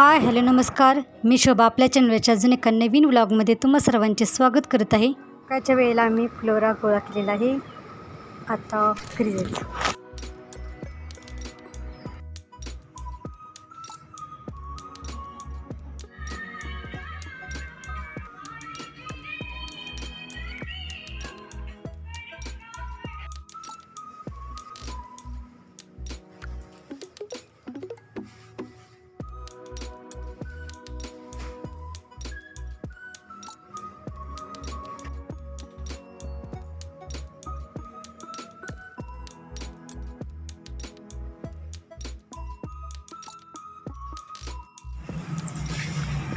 Hi hello नमस्कार. मी शोभा आपल्या चॅनलच्या अजून एका नवीन व्लॉगमध्ये तुम्हा सर्वांचे स्वागत करत आहे. काच्या वेळेला आम्ही फ्लोरा गोळा केलेला आहे. आता घरी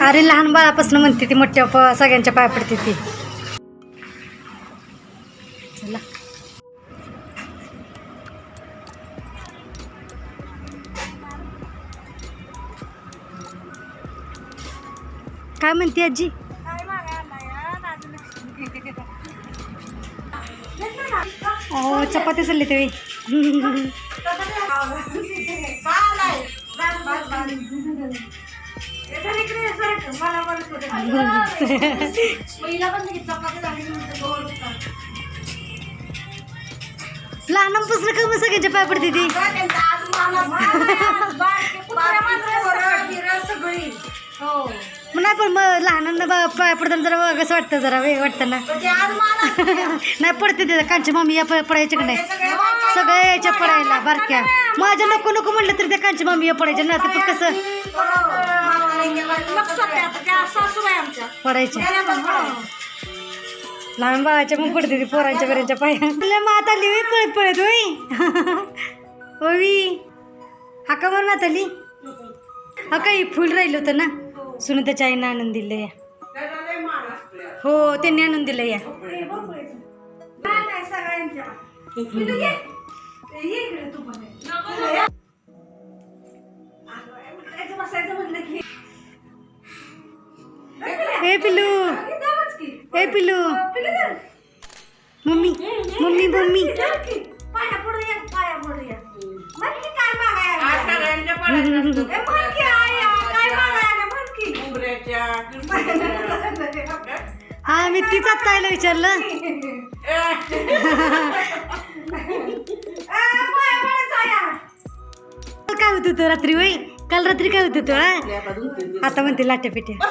अरे लहान बाळापासून म्हणते ती मोठ्या प- सगळ्यांच्या पाया पडते ती. चला. काय म्हणते आजी? हो चपाती चालली ते लहानपासून का मग सगळ्यांच्या पाया पडते ती. मग नाही पण मग लहानांना बा- पाया पडताना जरा कसं वाटतं जरा वेग वाटतं ना नाही पडते ते. कांची मम्मी या प- पडायच्या का नाही? सगळ्या यायच्या पडायला बारक्या. माझ्या नको नको म्हटलं तरी त्या कांची मम्मी या पडायच्या. ना ते पण कसं पडायच्या लहान बाळाच्या मग पडते ती पोरांच्या बऱ्यांच्या पाया. मात आली होई पळत पळत होई ओवी हाका मारून आत आली? हा काही फुल राहिलं होतं ना? सुनीताच्या आईनं आणून दिलं या. हो त्यांनी आणून दिलं या. ए पिल्लू. ए पिल्लू. Mummy mummy mummy. हा मी तीच आत्ता विचारलं. काय होत होतं रात्री वय काल रात्री काय होत होतं आता म्हणते लाट्या पेट्या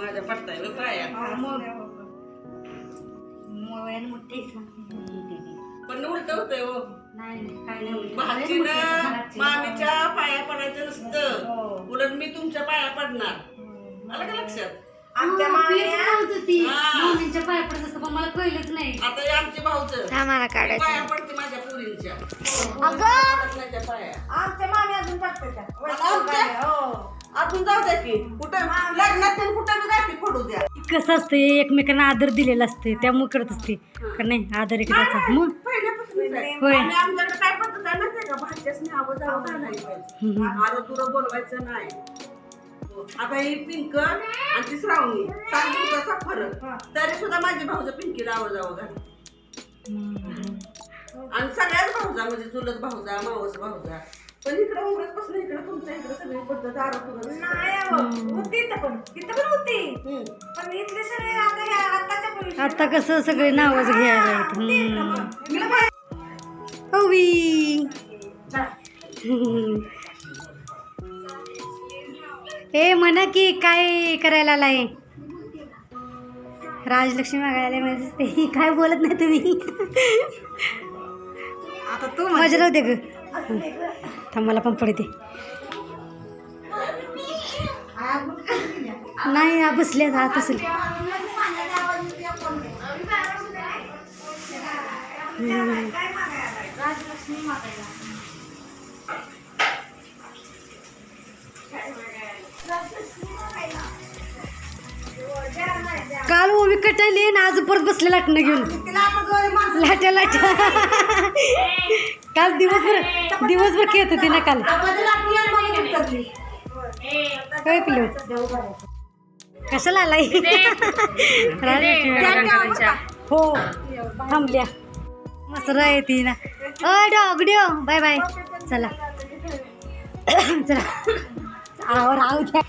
माझ्या पडताय पाया. पण उलट होतंय हो भाचीनं मामीच्या पाया पडायचं नसतं. उलट मी तुमच्या पाया पडणार. आलं का लक्षात? मम्मीच्या पाया पडत असतं पण मला कळलंच नाही. आता हे आमचे भाऊच. आम्हाला पाया पडते माझ्या पुरींच्या. माझ्या पाया. अजून जाऊ द्या की. कुठं लग्नात पण कुठं बी गाठी फोडू द्या. कसं असतं एकमेकांना आदर दिलेला असते त्यामुळे करत असते का नाही? आदर एकदाचा. मग? पहिल्यापासूनच आहे. होय. आणि आमच्याकडे काय पद्धत आहे माहितीये का? भाच्यासनी आवाज आवाज हम्म. आरो तुरं बोलवायचं नाही. आता ही पिंक आणि ती श्रावणी सात दिवसाचा फरक तरी सुद्धा माझी भाऊजा पिंकीला आवाज आवाज घाल आणि सगळ्याच भाऊजा म्हणजे चुलत भाऊजा मावस भाऊजा. पण इकडे उघडत पासून इकडे सगळी तुरं आता कसं सगळे नावच घ्यायला येत हम्म. ए म्हणा की काय करायला आलाय? राजलक्ष्मी मागायला म्हणजे ते काय बोलत नाही तुम्ही? आता तू मजा राहू दे ग. थांब मला पण पडते नाही हा बसले हात असेल काल ओबी कटायली आणि आज परत बसले लाटणं घेऊन. लाट्या लाट्या. काल दिवसभर दिवसभर खेळत होती ना काल. काय पिलो कशाला आलाय? हो थांबल्या. मस्त आहे ती ना. अ डॉग डिओ बाय बाय. चला. चला. आवर द्या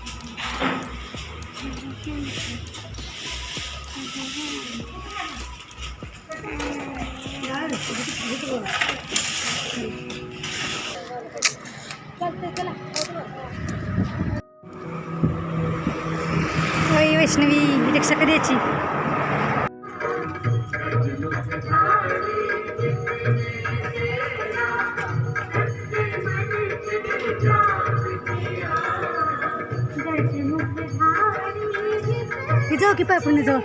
ओय वैष्णवी रिक्षा कधी यायची? जाऊ की पाय पण जाऊ.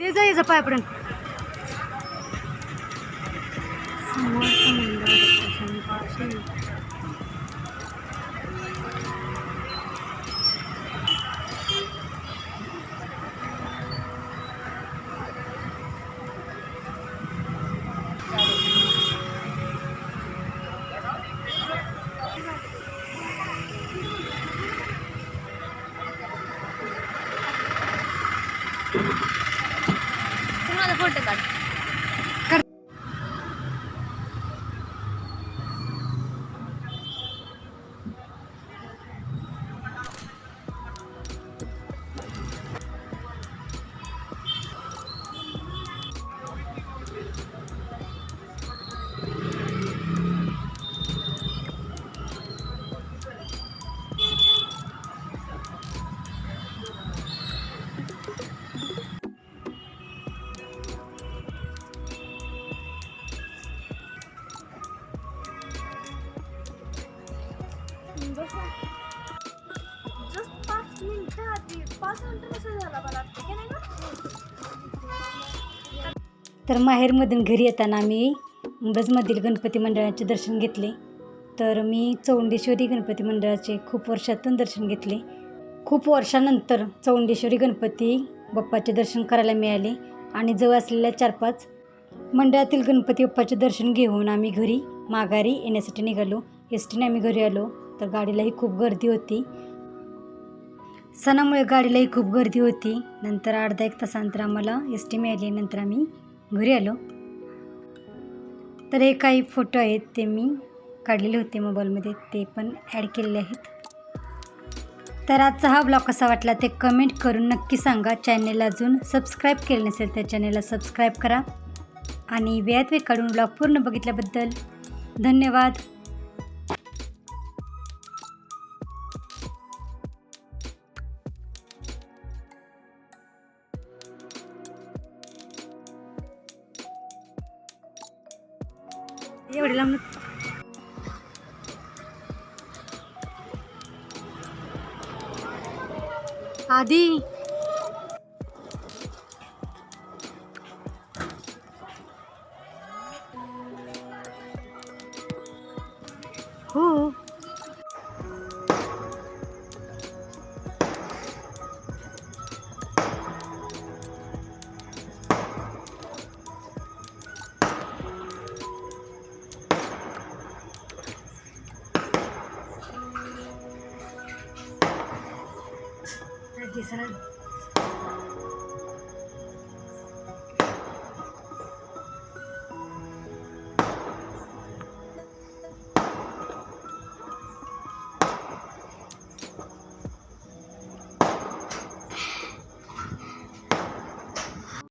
ते जा याचा पाय पडून फोटो तर माहेरमधून घरी येताना आम्ही मिरजमधील गणपती मंडळाचे दर्शन घेतले. तर मी चौंडेश्वरी गणपती मंडळाचे खूप वर्षातून दर्शन घेतले. खूप वर्षानंतर चौंडेश्वरी गणपती बाप्पाचे दर्शन करायला मिळाले आणि जवळ असलेल्या चार पाच मंडळातील गणपती बाप्पाचे दर्शन घेऊन आम्ही घरी माघारी येण्यासाठी निघालो. एस टीने आम्ही घरी आलो. तर गाडीलाही खूप गर्दी होती. सणामुळे गाडीलाही खूप गर्दी होती. नंतर अर्धा एक तासानंतर आम्हाला एस टी मिळाली. नंतर आम्ही घरी आलो. तर हे काही फोटो आहेत ते मी काढलेले होते मोबाईलमध्ये ते पण ॲड केलेले आहेत. तर आजचा हा ब्लॉग कसा वाटला ते कमेंट करून नक्की सांगा. चॅनेलला अजून सबस्क्राईब केले नसेल तर चॅनेलला सबस्क्राईब करा. आणि वेळात वेळ काढून ब्लॉग पूर्ण बघितल्याबद्दल धन्यवाद. या वडिला आधी हो दिसणार